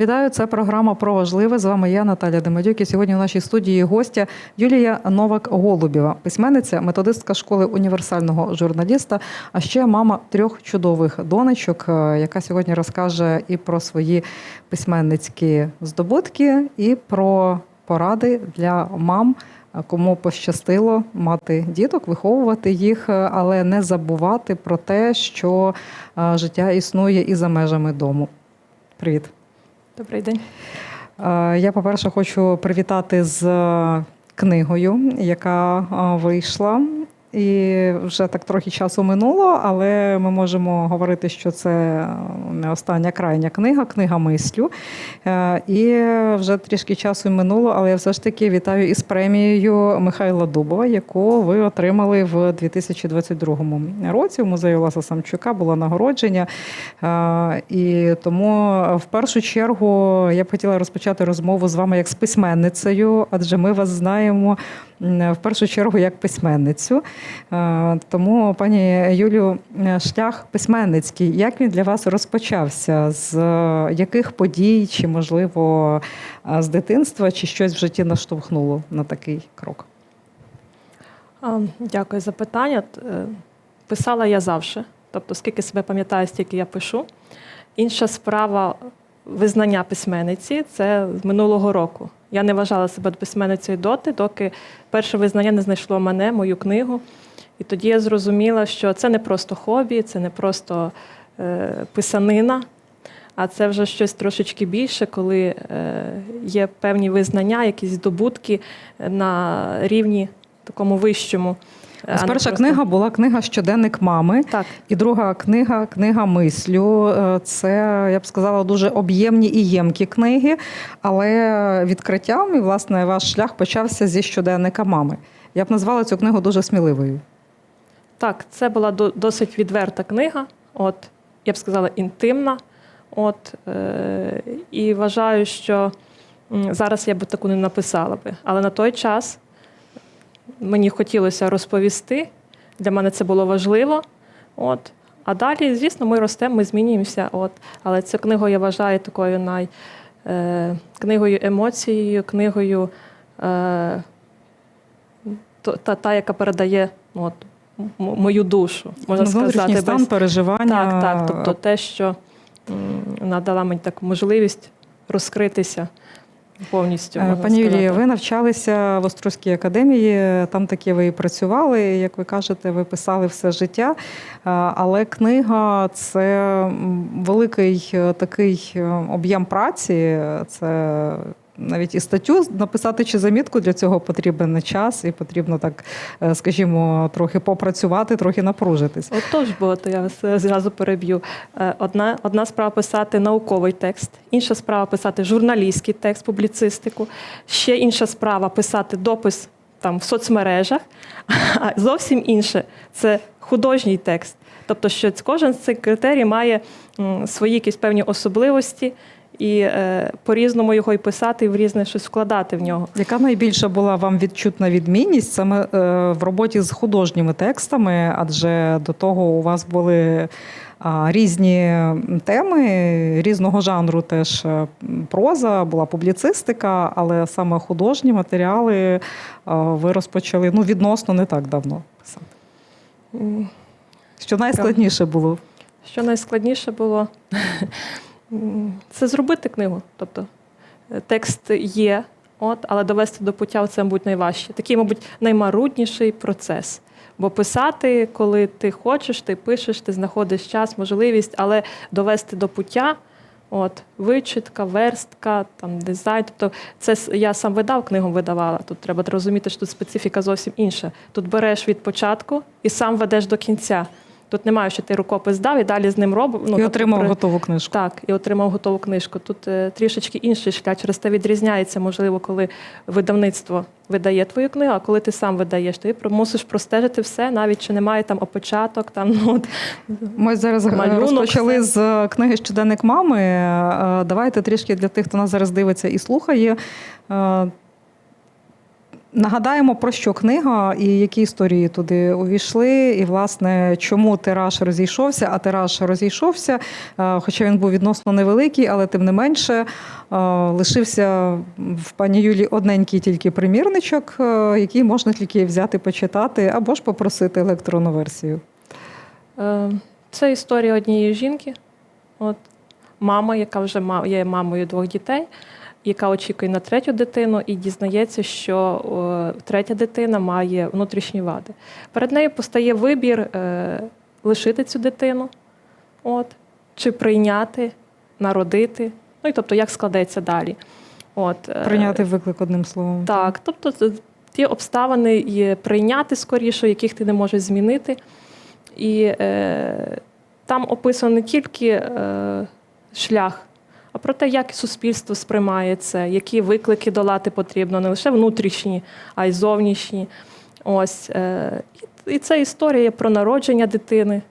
Вітаю, це програма про важливе. З вами я, Наталя Демедюк. І сьогодні у нашій студії гостя Юлія Новак Голубєва, письменниця, методистка школи універсального журналіста, а ще мама трьох чудових донечок, е, яка сьогодні розкаже і про свої письменницькі здобутки, і про поради для мам. е, Кому пощастило мати діток, виховувати їх, е, але не забувати про те, що життя існує і за межами дому. Привіт. Добрий день. Е, Я, по-перше, хочу привітати з е, книгою, яка е, вийшла. І вже так трохи часу минуло, але ми можемо говорити, що це е, не остання крайня книга, книга мислю. Е, І вже трішки часу минуло, але я все ж таки вітаю із премією Михайла Дубова, яку ви отримали в 2022 році. У музеї Олеса Самчука було нагородження. Е, І тому в першу чергу я б хотіла розпочати розмову з вами як з письменницею, адже ми вас знаємо в першу чергу як письменницю. Е, Тому, пані Юлію, е, шлях письменницький, як він для вас розпочався? З е, яких подій, чи можливо з дитинства, чи щось в житті наштовхнуло на такий крок? Дякую за питання. Писала я завжди. Тобто, скільки себе пам'ятаю, стільки я пишу. Інша справа визнання письменниці це з минулого року. Я не вважала себе письменницею доти, доки перше визнання не знайшло мене, мою книгу. І тоді я зрозуміла, що це не просто хобі, це не просто е, писанина, а це вже щось трошечки більше, коли е, є певні визнання, якісь здобутки на рівні такому вищому. А Перша просто- книга була книга Щоденник мами. Так, І друга книга книга мислю. Е, Це я б сказала дуже об'ємні і ємкі книги, але відкриттям і власне ваш шлях почався зі щоденника мами. Я б назвала цю книгу дуже сміливою. так, це була досить відверта книга. От, я б сказала, інтимна. От, е, і вважаю, що зараз я б таку не написала би. Але на той час мені хотілося розповісти. Для мене це було важливо. От. А далі, звісно, ми ростемо, ми змінюємося. От. Але цю книгу я вважаю такою най, е, книгою емоцією, книгою е, та, та, яка передає ну, от, мою душу, можна Внутрішній сказати. стан, без- переживання. Так, так. Тобто те, що надала мені таку можливість розкритися повністю. Е, можна Пані сказати. ви навчалися в Острозькій академії, там таки ви і працювали, як ви кажете, ви писали все життя. Е, Але книга це великий е, такий об'єм праці. Це навіть і статтю написати чи замітку для цього потрібен час, і потрібно так, е, скажімо, трохи попрацювати, трохи напружитись. Отож, бо то я вас зразу переб'ю. Е, Одна, одна справа писати науковий текст, інша справа писати журналістський текст, публіцистику, ще інша справа писати допис там в соцмережах, а зовсім інше це художній текст. Тобто, що кожен з цих критерій має свої якісь певні особливості, і е, по-різному його і писати, і в різне щось вкладати в нього. Яка найбільша була вам відчутна відмінність саме е, в роботі з художніми текстами? Адже до того у вас були різні теми різного жанру, теж е, проза, була публіцистика, але саме художні матеріали е, ви розпочали ну, відносно не так давно писати. Що найскладніше було? Що найскладніше було це зробити книгу. Тобто е, текст є, от, але довести до пуття це, мабуть, найважче. Такий, мабуть, наймарудніший процес. Бо писати, коли ти хочеш, ти пишеш, ти знаходиш час, можливість, але довести до пуття. От, вичитка, верстка, там, дизайн. Тобто, це я сам видав, книгу видавала. Тут треба розуміти, що тут специфіка зовсім інша. Тут береш від початку і сам ведеш до кінця. Тут немає, що ти рукопис дав і далі з ним робив. Ну, і тобто отримав при- готову книжку. Так, і отримав готову книжку. Тут е, трішечки інший шлях. Через те відрізняється, можливо, коли видавництво видає твою книгу, а коли ти сам видаєш, ти про- мусиш простежити все, навіть чи немає там опечаток. Там, ну, от. Ми зараз е, Малюнок, розпочали все. з е, книги Щоденник мами. Е, Давайте трішки для тих, хто нас зараз дивиться і слухає. Нагадаємо, про що книга і які історії туди увійшли, і власне чому тираж розійшовся, а тираж розійшовся, е, хоча він був відносно невеликий, але тим не менше е, лишився в пані Юлі одненький тільки примірничок, е, який можна тільки взяти, почитати або ж попросити електронну версію. Це історія однієї жінки. От мама, яка вже є мамою двох дітей, яка очікує на третю дитину і дізнається, що третя дитина має внутрішні вади. Перед нею постає вибір е, лишити цю дитину, от, чи прийняти, народити. Ну і тобто, як складеться далі. От, е, Прийняти виклик одним словом. так, тобто ті обставини є прийняти скоріше, яких ти не можеш змінити. І е, там описано не тільки е, шлях, а про те, як суспільство сприймає це, які виклики долати потрібно, не лише внутрішні, а й зовнішні. Ось. Е, і, це історія про народження дитини.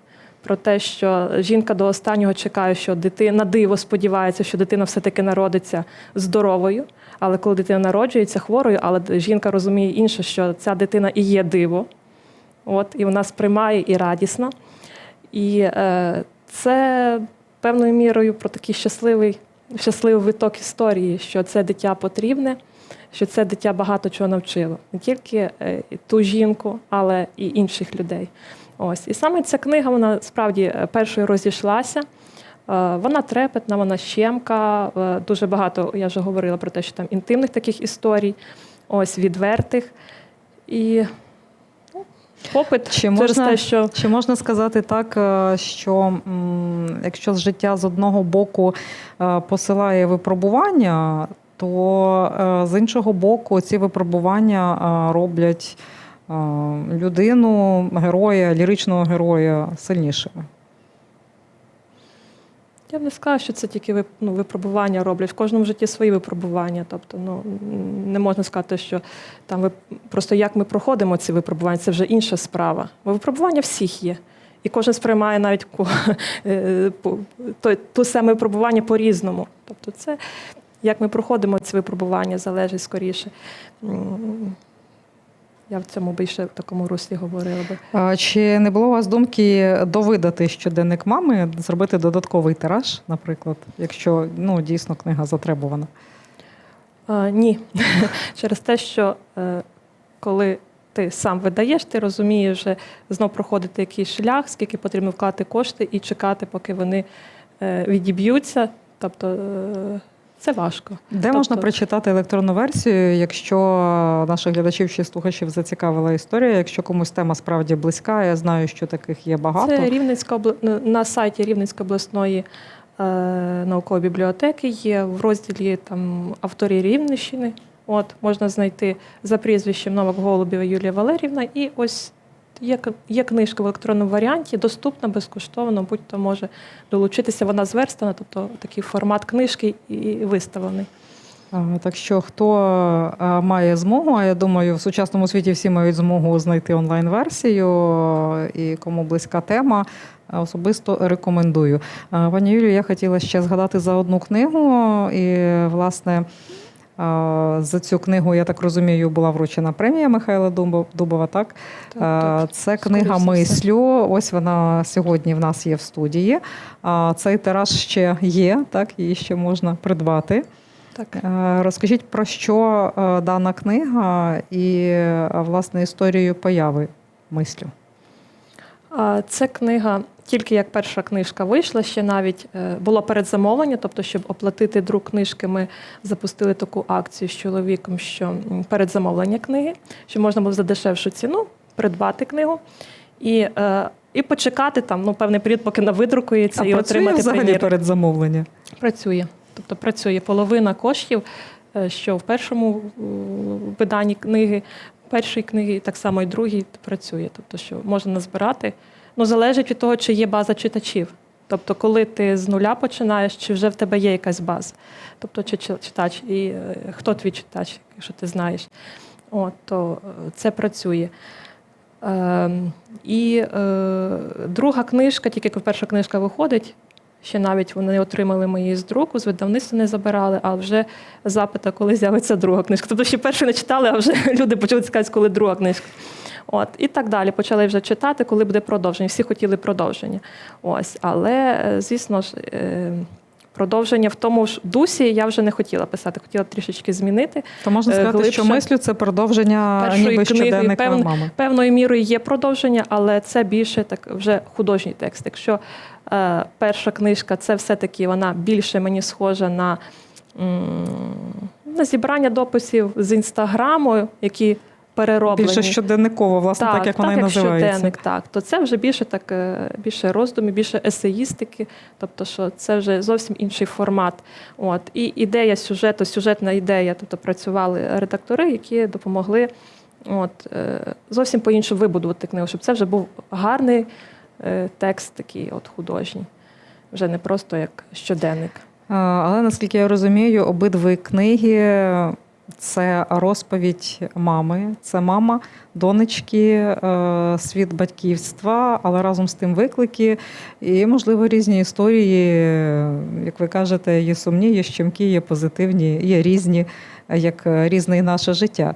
Про те, що жінка до останнього чекає, що дитина на диво сподівається, що дитина все-таки народиться здоровою. Але коли дитина народжується хворою, але жінка розуміє інше, що ця дитина і є диво, от, і вона сприймає і радісна. І е, це певною мірою про такий щасливий, щасливий виток історії, що це дитя потрібне, що це дитя багато чого навчило. Не тільки е, ту жінку, але і інших людей. Ось. І саме ця книга, вона справді е, першою розійшлася. Е, Вона трепетна, вона щемка. Дуже багато, я вже говорила про те, що там інтимних таких історій, ось відвертих. І попит Чи через можна- те, що Чи можна сказати так, е, що якщо з життя з одного боку е, посилає випробування, то е, з іншого боку ці випробування роблять людину, героя, ліричного героя сильнішими? Я б не сказала, що це тільки ну, випробування роблять. В кожному житті свої випробування. Тобто, ну не можна сказати, що там ви просто як ми проходимо ці випробування, це вже інша справа. Бо випробування всіх є. І кожен сприймає навіть е, ту саме випробування по-різному. Тобто, це як ми проходимо ці випробування, залежить скоріше. Я в цьому більше в такому руслі говорила би. А Чи не було у вас думки довидати щоденник мами, зробити додатковий тираж, наприклад, якщо ну, дійсно книга затребувана? А, ні. Через те, що е, коли ти сам видаєш, ти розумієш вже знов проходити якийсь шлях, скільки потрібно вклати кошти і чекати, поки вони е, відіб'ються. Тобто е, це важко. Де Тобто- можна прочитати електронну версію, якщо наших глядачів чи слухачів зацікавила історія, якщо комусь тема справді близька, я знаю, що таких є багато. Це Рівненська на- на сайті Рівненської обласної е, наукової бібліотеки є в розділі там авторі Рівненщини. От можна знайти за прізвищем Новак Голубєва Юлія Валерівна. І ось є, є книжка в електронному варіанті, доступна безкоштовно, будь-хто може долучитися. Вона зверстана, тобто такий формат книжки і виставлений. Так що хто має змогу, а я думаю, в сучасному світі всі мають змогу знайти онлайн-версію, і кому близька тема, особисто рекомендую. Пані Юлію, я хотіла ще згадати за одну книгу, і власне. За цю книгу, я так розумію, була вручена премія Михайла Дубо- Дубова. Так А, це книга мислю. Ось вона сьогодні в нас є в студії. Цей тираж ще є, так її ще можна придбати. Так. Розкажіть про що е, дана книга і власне історію появи мислю. Це книга тільки як перша книжка вийшла, ще навіть е, було передзамовлення, тобто, щоб оплатити друк книжки, ми запустили таку акцію з чоловіком, що передзамовлення книги, що можна було за дешевшу ціну придбати книгу і, е, і почекати там ну, певний період, поки вона видрукується, А і працює отримати взагалі примір. перед замовлення? Працює. Тобто працює половина коштів, е, що в першому виданні книги, першої книги, так само і другій працює. Тобто, що можна назбирати. Ну, залежить від того, чи є база читачів. Тобто, коли ти з нуля починаєш, чи вже в тебе є якась база. Тобто, чи чи- читач, і е, хто твій читач, якщо ти знаєш, От, то е, це працює. Ем, і е, друга книжка, тільки перша книжка виходить, Ще навіть вони отримали мої з друку, з видавництва не забирали, а вже запита, коли з'явиться друга книжка. Тобто ще першу не читали, а вже люди почали цікавитися, коли друга книжка. От, і так далі. Почали вже читати, коли буде продовження. Всі хотіли продовження. Ось, але, е, звісно ж, е, продовження в тому ж дусі я вже не хотіла писати, хотіла трішечки змінити. То можна Е, сказати, що мислю це продовження Першої ніби щоденника певно- мами. Певною мірою є продовження, але це більше так вже художній текст. Якщо е, перша книжка, це все-таки вона більше мені схожа на, м, на зібрання дописів з інстаграму, які перероблені. Більше щоденниково, власне, так, як вона і називається. щоденник, так. То це вже більше так, е, більше роздумів, більше есеїстики, тобто, що це вже зовсім інший формат. От. І ідея сюжету, сюжетна ідея, тобто працювали редактори, які допомогли от, е, зовсім по-іншому вибудувати книгу, щоб це вже був гарний е, текст, такий от художній, вже не просто як щоденник. Але наскільки я розумію, обидві книги це розповідь мами. Це мама, донечки, е, світ батьківства, але разом з тим виклики і, можливо, різні історії. Як ви кажете, є сумні, є щемкі, є позитивні, є різні, як різне і наше життя.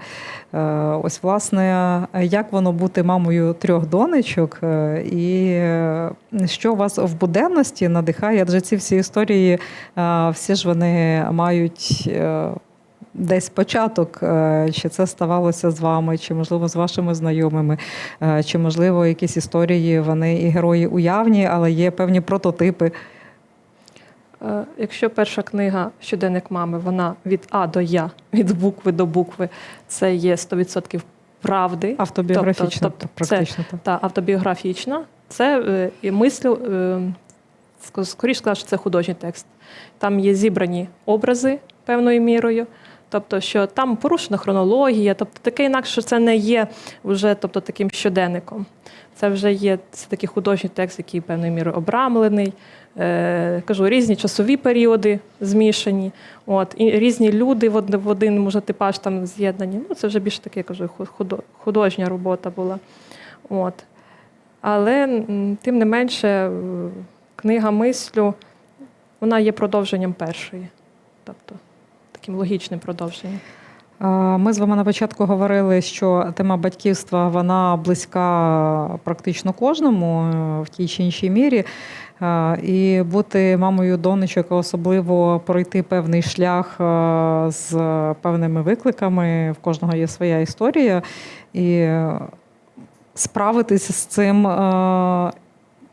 Е, Ось, власне, як воно бути мамою трьох донечок, е, і е, що вас в буденності надихає? Адже ці всі історії, е, всі ж вони мають. Десь початок, е, чи це ставалося з вами, чи можливо з вашими знайомими, е, чи можливо якісь історії, вони і герої уявні, але є певні прототипи. Е, Якщо перша книга Щоденник мами, вона від А до Я, від букви до букви, це є 100% правди. Автобіографічно, Тобто- тобто практично так. та автобіографічна. Це е, і мислю, е, ск- скоріше сказати, що це художній текст. Там є зібрані образи певною мірою. Тобто, що там порушена хронологія, тобто таке інакше, що це не є вже тобто, таким щоденником. Це вже є це такий художній текст, який певною мірою обрамлений. Е, кажу, різні часові періоди змішані. От, і різні люди в один, в один може, типаж там з'єднані. Ну, це вже більше таке, кажу, художня робота була. От. Але тим не менше, е, книга мислю вона є продовженням першої. Тобто таким логічним продовженням. Ми з вами на початку говорили, що тема батьківства вона близька практично кожному е, в тій чи іншій мірі. І бути мамою донечок, особливо пройти певний шлях е, з певними викликами. В кожного є своя історія. І е, справитися з цим.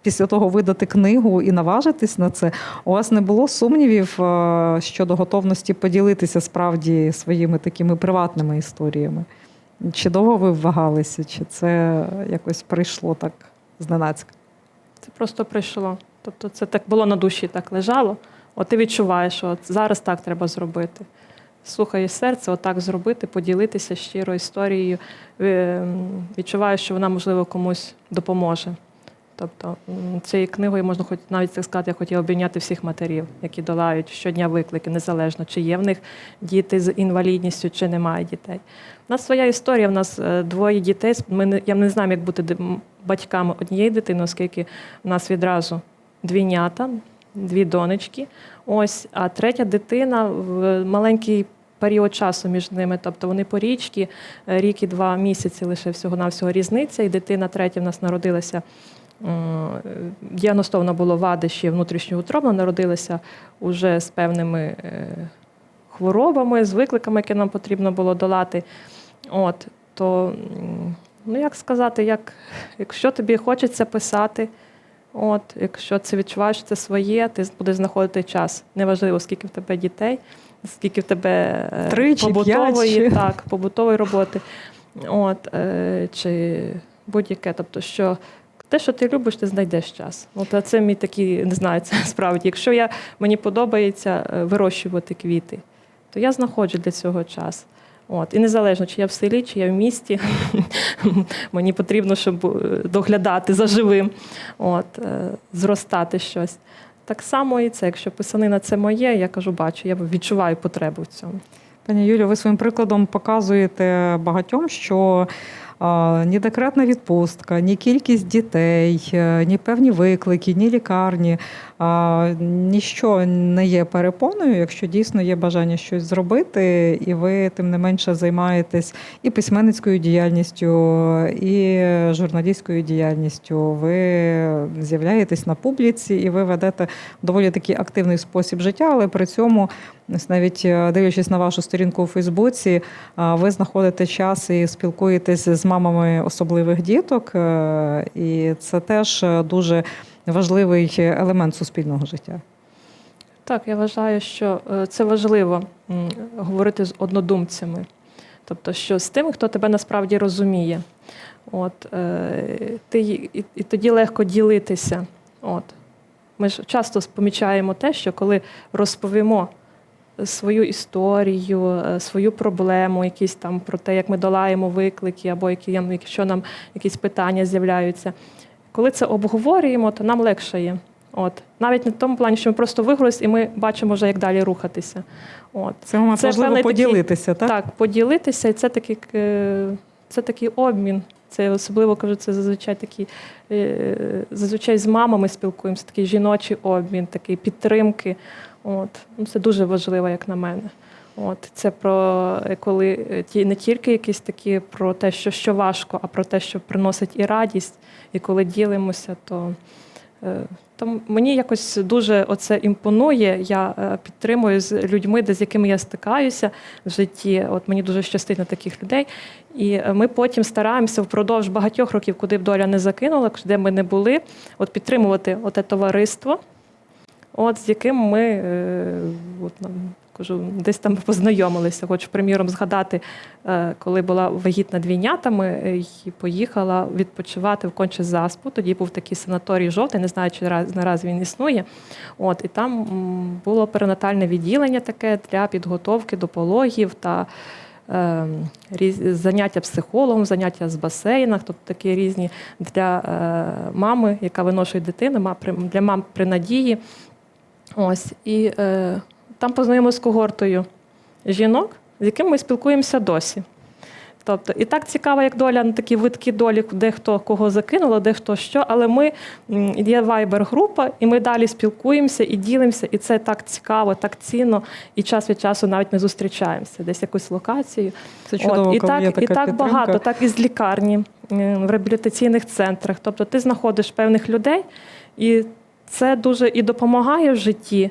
Після того видати книгу і наважитись на це, у вас не було сумнівів е, щодо готовності поділитися справді своїми такими приватними історіями? Чи довго ви вагалися, чи це якось прийшло так зненацька? Це просто прийшло. Тобто це так було на душі, так лежало. От ти відчуваєш, що от зараз так треба зробити. Слухаєш серце, отак зробити, поділитися щиро історією. Е, Відчуваєш, що вона, можливо, комусь допоможе. Тобто цією книгою можна хоч навіть так сказати, я хотіла обійняти всіх матерів, які долають щодня виклики, незалежно, чи є в них діти з інвалідністю, чи немає дітей. У нас своя історія, в нас е, двоє дітей. Ми я не знаю, як бути батьками однієї дитини, оскільки в нас відразу двійнята, дві донечки. Ось, а третя дитина в маленький період часу між ними. Тобто вони порічки, е, рік і два місяці лише всього-навсього різниця. І дитина третя в нас народилася. Діагностовано було вади ще внутрішньоутробно, народилася уже з певними е, хворобами, з викликами, які нам потрібно було долати. От, то, ну як сказати, як, якщо тобі хочеться писати, от, якщо це відчуваєш, це своє, ти будеш знаходити час. Неважливо, скільки в тебе дітей, скільки в тебе е, Три побутової, п'ять, так, побутової роботи. От, е, чи будь-яке. Тобто, що те, що ти любиш, ти знайдеш час. От це мій такий, не знаю, це справді. Якщо я, мені подобається е, вирощувати квіти, то я знаходжу для цього час. От. І незалежно, чи я в селі, чи я в місті, мені потрібно, щоб е, доглядати за живим, от, е, зростати щось. Так само і це, якщо писанина це моє, я кажу, бачу, я відчуваю потребу в цьому. Пані Юлі, ви своїм прикладом показуєте багатьом, що ні декретна відпустка, ні кількість дітей, е, ні певні виклики, ні лікарні. Ніщо не є перепоною, якщо дійсно є бажання щось зробити, і ви тим не менше займаєтесь і письменницькою діяльністю, і журналістською діяльністю. Ви з'являєтесь на публіці, і ви ведете доволі такий активний спосіб життя, але при цьому, навіть е, дивлячись на вашу сторінку у Фейсбуці, ви знаходите час і спілкуєтесь з мамами особливих діток, е, і це теж е, дуже важливий елемент суспільного життя. Так, я вважаю, що е, це важливо говорити з однодумцями, тобто, що з тими, хто тебе насправді розуміє. От, е, ти, і тоді легко ділитися. От. Ми ж часто помічаємо те, що коли розповімо свою історію, е, свою проблему, якісь там про те, як ми долаємо виклики, або які, якщо нам якісь питання з'являються. Коли це обговорюємо, то нам легше є. От. Навіть не в тому плані, що ми просто вигрузись і ми бачимо вже, як далі рухатися. От. Це момент Це важливо певний такий- поділитися, так? Так, поділитися, і це такий, е, це такий обмін. Це особливо кажу, це зазвичай такі, е, зазвичай з мамами спілкуємося, такий жіночий обмін, такий підтримки. От. Ну, це дуже важливо, як на мене. От. Це про е, коли е, ті не тільки якісь такі про те, що, що важко, а про те, що приносить і радість. І коли ділимося, то, е, то мені якось дуже оце імпонує. Я підтримую з людьми, де з якими я стикаюся в житті. От мені дуже щастить на таких людей. І ми потім стараємося впродовж багатьох років, куди б доля не закинула, де ми не були, от підтримувати оте товариство, от з яким ми е, от, нам, кажу, десь там познайомилися. Хочу, приміром, згадати, е, коли була вагітна двійнятами е, і поїхала відпочивати в конче заспу. Тоді був такий санаторій жовтий, не знаю, чи раз- наразі він існує. От, і там було перинатальне відділення таке для підготовки до пологів та е, заняття психологом, заняття з басейнах, тобто такі різні для е, мами, яка виношує дитину, для мам при надії. Ось, і е, там познайомилися з когортою жінок, з якими ми спілкуємося досі. Тобто, і так цікаво, як доля на такі витки долі, де хто кого закинуло, де хто що. Але ми є вайбер-група, і ми далі спілкуємося і ділимося. І це так цікаво, так цінно. І час від часу навіть ми зустрічаємося, десь якусь локацію. Це чудово, От, і так, така і так підтримка. багато, так і з лікарні, в реабілітаційних центрах. Тобто ти знаходиш певних людей, і це дуже і допомагає в житті,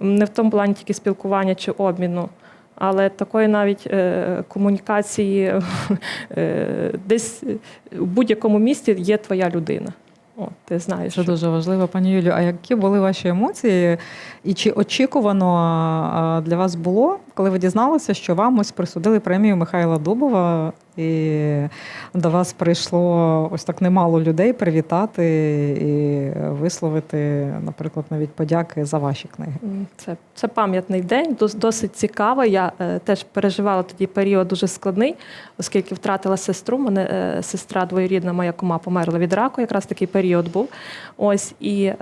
не в тому плані тільки спілкування чи обміну. Але такої навіть е, комунікації е, десь в будь-якому місті є твоя людина. О, ти знаєш. Це що- дуже важливо, пані Юлію. А які були ваші емоції? І чи очікувано для вас було, коли ви дізналися, що вам ось присудили премію Михайла Дубова, і до вас прийшло ось так немало людей привітати і висловити, наприклад, навіть подяки за ваші книги? Це, це пам'ятний день, досить цікаво. Я е, теж переживала тоді період дуже складний, оскільки втратила сестру. Мене е, сестра двоюрідна, моя кума померла від раку. Якраз такий період був. Ось і е,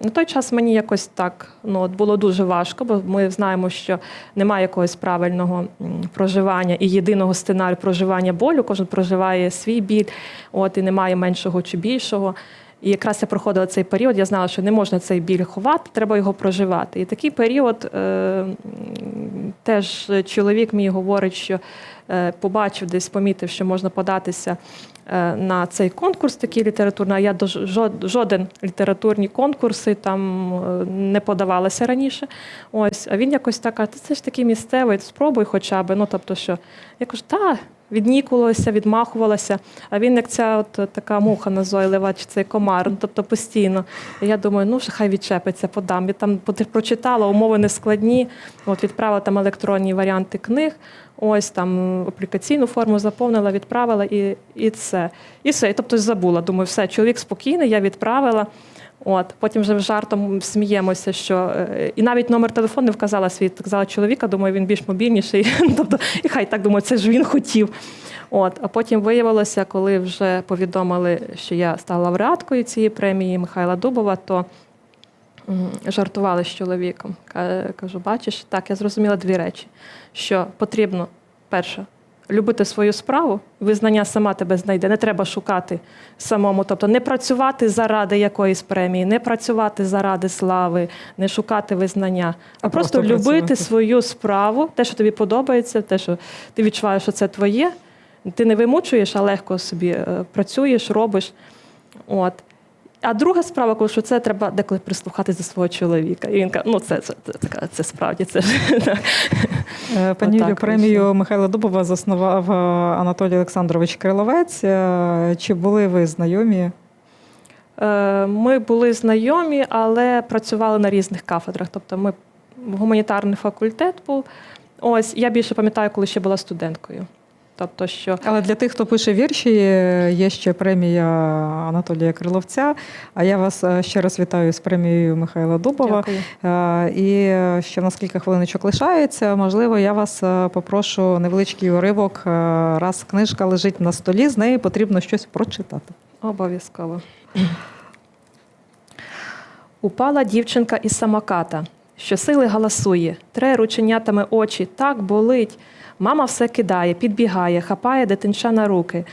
на той час мені якось так ну, от було дуже важко, бо ми знаємо, що немає якогось правильного проживання і єдиного сценарію проживання болю. Кожен проживає свій біль, от і немає меншого чи більшого. І якраз я проходила цей період, я знала, що не можна цей біль ховати, треба його проживати. І такий період е, теж чоловік мій говорить, що е, побачив десь, помітив, що можна податися е, на цей конкурс, такий літературний. А я до жоден літературні конкурси там е, не подавалася раніше. Ось, а він якось так, це ж такий місцевий, спробуй хоча б. Ну, тобто, що я кажу, та. Віднікувалася, відмахувалася, а він як ця от така муха назойлива, чи цей комар, ну, тобто постійно. І я думаю, ну хай відчепиться, подам. Я там прочитала, умови не складні, от відправила там електронні варіанти книг, ось там аплікаційну форму заповнила, відправила і, і це. І все. І, тобто забула. Думаю, все, чоловік спокійний, я відправила. От, потім вже жартом сміємося, що е, і навіть номер телефону не вказала свій, казала чоловіка, думаю, він більш мобільніший. тобто, і хай так думаю, це ж він хотів. От, а потім виявилося, коли вже повідомили, що я стала лауреаткою цієї премії Михайла Дубова, то жартували з чоловіком. Кажу, бачиш, так, я зрозуміла дві речі: що потрібно, перше, любити свою справу, визнання сама тебе знайде. Не треба шукати самому. Тобто не працювати заради якоїсь премії, не працювати заради слави, не шукати визнання, а, А просто, просто любити працювати. свою справу, те, що тобі подобається, те, що ти відчуваєш, що це твоє. Ти не вимучуєш, а легко собі е, працюєш, робиш. От. А друга справа, коли що це треба деколи прислухатись до свого чоловіка. І він каже, ну це, це, це, це, справді це Пані Юлі, премію. Михайла Дубова заснував е, Анатолій Олександрович Криловець. Е, Чи були ви знайомі? Е, Ми були знайомі, але працювали на різних кафедрах. Тобто ми гуманітарний факультет був. Ось я більше пам'ятаю, коли ще була студенткою. Тобто, що Але для тих, хто пише вірші, є ще премія Анатолія Криловця. А я вас е, ще раз вітаю з премією Михайла Дубова. дякую. Е, І е, ще в нас кілька хвилиночок лишається. Можливо, я вас попрошу невеличкий уривок. Раз книжка лежить на столі, з неї потрібно щось прочитати. Обов'язково. Упала дівчинка із самоката, щосили галасує, тре рученятами очі, так болить. Мама все кидає, підбігає, хапає дитинча на руки,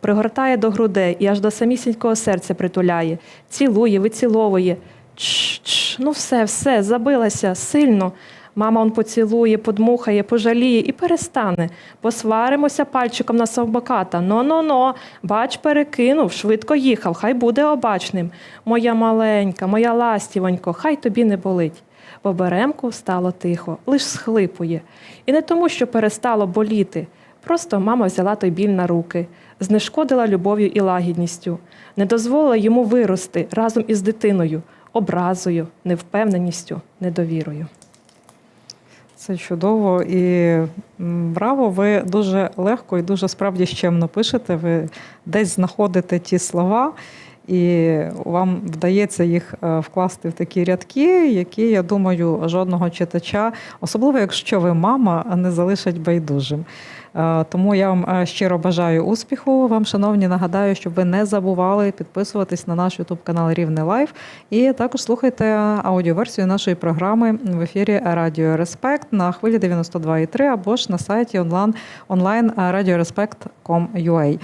пригортає до грудей і аж до самісінького серця притуляє, цілує, виціловує. Чш, ну все, все, забилася сильно. Мама он поцілує, подмухає, пожаліє і перестане. Посваримося пальчиком на совбаката. Но-но-но, бач, перекинув, швидко їхав, хай буде обачним. Моя маленька, моя ластівонько, хай тобі не болить. Оберемку стало тихо, лиш схлипує. І не тому, що перестало боліти. Просто мама взяла той біль на руки, знешкодила любов'ю і лагідністю, не дозволила йому вирости разом із дитиною, образою, невпевненістю, недовірою. Це чудово і браво! Ви дуже легко і дуже справді щемно пишете. Ви десь знаходите ті слова, і вам вдається їх е, вкласти в такі рядки, які, я думаю, жодного читача, особливо якщо ви мама, не залишать байдужим. Е, Тому я вам е, щиро бажаю успіху. Вам, шановні, нагадаю, щоб ви не забували підписуватись на наш Ютуб канал Рівне Лайф. І також слухайте аудіоверсію нашої програми в ефірі Радіо Респект на хвилі 92,3 або ж на сайті онлайн, онлайн radioreспект.com.ua.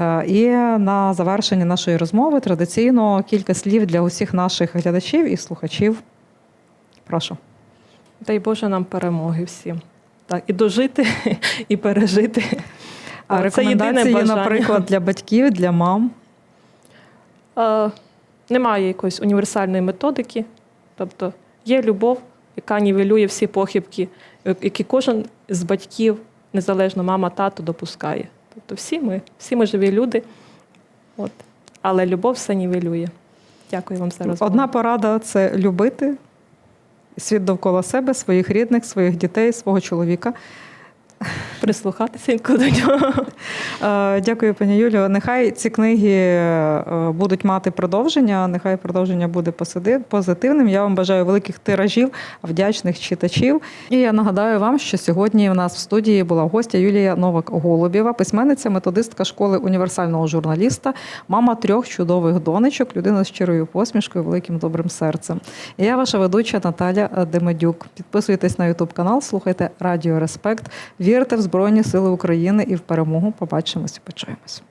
Е, І на завершення нашої розмови традиційно кілька слів для усіх наших глядачів і слухачів. Прошу. Дай Боже нам перемоги всім. Так, і дожити, і пережити. А Це єдине рекомендації, бажання. наприклад, для батьків, для мам. Е, немає якоїсь універсальної методики. Тобто є любов, яка нівелює всі похибки, е, які кожен з батьків, незалежно мама, тато, допускає. Тобто всі ми, всі ми живі люди. От. Але любов все нівелює. Дякую вам за розмову. Одна порада це любити світ довкола себе, своїх рідних, своїх дітей, свого чоловіка. Прислухатися до нього. Е, Дякую, пані Юлію. Нехай ці книги е, будуть мати продовження. Нехай продовження буде позитивним. Я вам бажаю великих тиражів, вдячних читачів. І я нагадаю вам, що сьогодні у нас в студії була гостя Юлія Новак Голубєва, письменниця, методистка школи універсального журналіста, мама трьох чудових донечок, людина з щирою посмішкою, великим добрим серцем. І я ваша ведуча Наталя Демедюк. Підписуйтесь на Ютуб канал, слухайте Радіо Респект. Вірте в Збройні Сили України і в перемогу. Побачимось і почуємось.